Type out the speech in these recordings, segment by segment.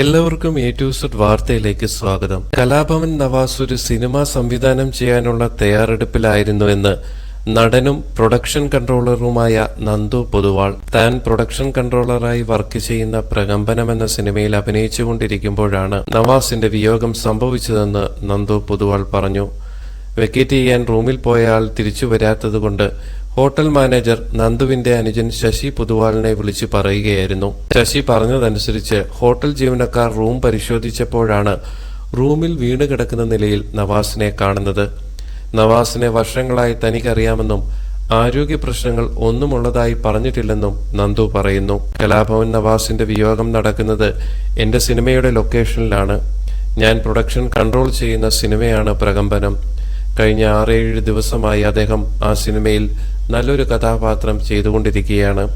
എല്ലാവർക്കും A to Z വാർത്തയിലേക്ക് സ്വാഗതം. കലാഭവൻ നവാസ് ഒരു സിനിമ സംവിധാനം ചെയ്യാനുള്ള തയ്യാറെടുപ്പിലായിരുന്നു എന്ന് നടനും പ്രൊഡക്ഷൻ കൺട്രോളറുമായ നന്ദു പൊതുവാൾ താൻ പ്രൊഡക്ഷൻ കൺട്രോളറായി വർക്ക് ചെയ്യുന്ന പ്രകമ്പനം എന്ന സിനിമയിൽ അഭിനയിച്ചുകൊണ്ടിരിക്കുമ്പോഴാണ് നവാസിന്റെ വിയോഗം സംഭവിച്ചതെന്ന് നന്ദു പൊതുവാൾ പറഞ്ഞു. വെക്കേറ്റ് ചെയ്യാൻ റൂമിൽ പോയ ആൾ തിരിച്ചു വരാത്തതുകൊണ്ട് ഹോട്ടൽ മാനേജർ നന്ദുവിന്റെ അനുജൻ ശശി പുതുവാളിനെ വിളിച്ചു പറയുകയായിരുന്നു. ശശി പറഞ്ഞതനുസരിച്ച് ഹോട്ടൽ ജീവനക്കാർ റൂം പരിശോധിച്ചപ്പോഴാണ് റൂമിൽ വീണ് കിടക്കുന്ന നിലയിൽ നവാസിനെ കാണുന്നത്. നവാസിനെ വർഷങ്ങളായി തനിക്കറിയാമെന്നും ആരോഗ്യ പ്രശ്നങ്ങൾ ഒന്നുമുള്ളതായി പറഞ്ഞിട്ടില്ലെന്നും നന്ദു പറയുന്നു. കലാഭവൻ നവാസിന്റെ വിയോഗം നടക്കുന്നത് എന്റെ സിനിമയുടെ ലൊക്കേഷനിലാണ്. ഞാൻ പ്രൊഡക്ഷൻ കൺട്രോൾ ചെയ്യുന്ന സിനിമയാണ് പ്രകമ്പനം. കഴിഞ്ഞ ആറേഴ് ദിവസമായി അദ്ദേഹം ആ സിനിമയിൽ നല്ലൊരു കഥാപാത്രം ചെയ്തുകൊണ്ടിരിക്കുകയാണ്.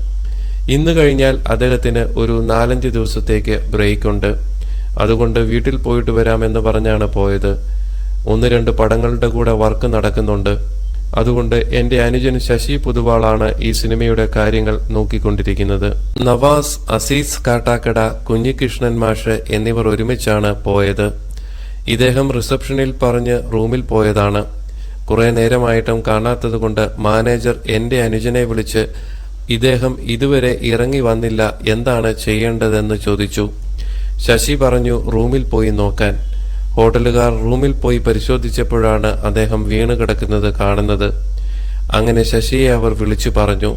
ഇന്ന് കഴിഞ്ഞാൽ അദ്ദേഹത്തിന് ഒരു നാലഞ്ച് ദിവസത്തേക്ക് ബ്രേക്ക് ഉണ്ട് അതുകൊണ്ട് വീട്ടിൽ പോയിട്ട് വരാമെന്ന് പറഞ്ഞാണ് പോയത്. ഒന്ന് രണ്ട് പടങ്ങളുടെ കൂടെ വർക്ക് നടക്കുന്നുണ്ട്. അതുകൊണ്ട് എന്റെ അനുജൻ ശശി പുതുവാളാണ് ഈ സിനിമയുടെ കാര്യങ്ങൾ നോക്കിക്കൊണ്ടിരിക്കുന്നത്. നവാസ് അസീസ് കാട്ടാക്കട കുഞ്ഞികൃഷ്ണൻ മാഷ് എന്നിവർ ഒരുമിച്ചാണ് പോയത്. ഇദ്ദേഹം റിസപ്ഷനിൽ പറഞ്ഞ് റൂമിൽ പോയതാണ്. കുറെ നേരമായിട്ടും കാണാത്തത് കൊണ്ട് മാനേജർ എന്റെ അനുജനെ വിളിച്ച് ഇദ്ദേഹം ഇതുവരെ ഇറങ്ങി വന്നില്ല എന്താണ് ചെയ്യേണ്ടതെന്ന് ചോദിച്ചു. ശശി പറഞ്ഞു റൂമിൽ പോയി നോക്കാൻ. ഹോട്ടലുകാർ റൂമിൽ പോയി പരിശോധിച്ചപ്പോഴാണ് അദ്ദേഹം വീണ് കിടക്കുന്നത് കാണുന്നത്. അങ്ങനെ ശശിയെ അവർ വിളിച്ചു പറഞ്ഞു.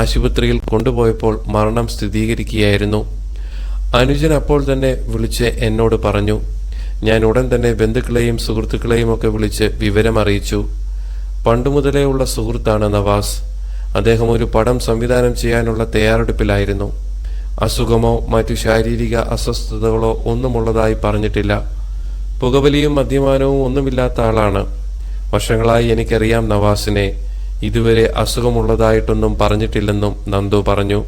ആശുപത്രിയിൽ കൊണ്ടുപോയപ്പോൾ മരണം സ്ഥിരീകരിക്കുകയായിരുന്നു. അനുജൻ അപ്പോൾ തന്നെ വിളിച്ച് എന്നോട് പറഞ്ഞു ഞാൻ ഉടൻ തന്നെ ബന്ധുക്കളെയും സുഹൃത്തുക്കളെയും ഒക്കെ വിളിച്ച് വിവരം അറിയിച്ചു പണ്ടുമുതലേ ഉള്ള സുഹൃത്താണ് നവാസ്. അദ്ദേഹം ഒരു പടം സംവിധാനം ചെയ്യാനുള്ള തയ്യാറെടുപ്പിലായിരുന്നു. അസുഖമോ മറ്റു ശാരീരിക അസ്വസ്ഥതകളോ ഒന്നുമുള്ളതായി പറഞ്ഞിട്ടില്ല. പുകവലിയും മദ്യപാനവും ഒന്നുമില്ലാത്ത ആളാണ്. വർഷങ്ങളായി എനിക്കറിയാം നവാസിനെ. ഇതുവരെ അസുഖമുള്ളതായിട്ടൊന്നും പറഞ്ഞിട്ടില്ലെന്നും നന്ദു പറഞ്ഞു.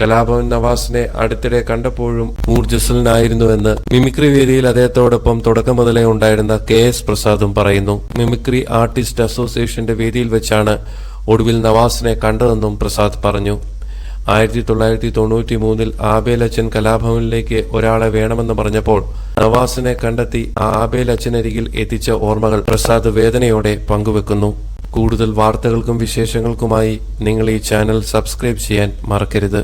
കലാഭവൻ നവാസിനെ അടുത്തിടെ കണ്ടപ്പോഴും ഊർജസ്വലനായിരുന്നുവെന്ന് മിമിക്രി വേദിയിൽ അദ്ദേഹത്തോടൊപ്പം തുടക്കം മുതലേ ഉണ്ടായിരുന്ന കെ എസ് പ്രസാദും പറയുന്നു. മിമിക്രി ആർട്ടിസ്റ്റ് അസോസിയേഷന്റെ വേദിയിൽ വെച്ചാണ് ഒടുവിൽ നവാസിനെ കണ്ടതെന്നും പ്രസാദ് പറഞ്ഞു. ആയിരത്തി തൊള്ളായിരത്തി തൊണ്ണൂറ്റി മൂന്നിൽ ആബേലച്ചൻ കലാഭവനിലേക്ക് ഒരാളെ വേണമെന്ന് പറഞ്ഞപ്പോൾ നവാസിനെ കണ്ടെത്തി ആ ആബേലച്ചനരികിൽ എത്തിച്ച ഓർമ്മകൾ പ്രസാദ് വേദനയോടെ പങ്കുവെക്കുന്നു. കൂടുതൽ വാർത്തകൾക്കും വിശേഷങ്ങൾക്കുമായി നിങ്ങൾ ഈ ചാനൽ സബ്സ്ക്രൈബ് ചെയ്യാൻ മറക്കരുത്.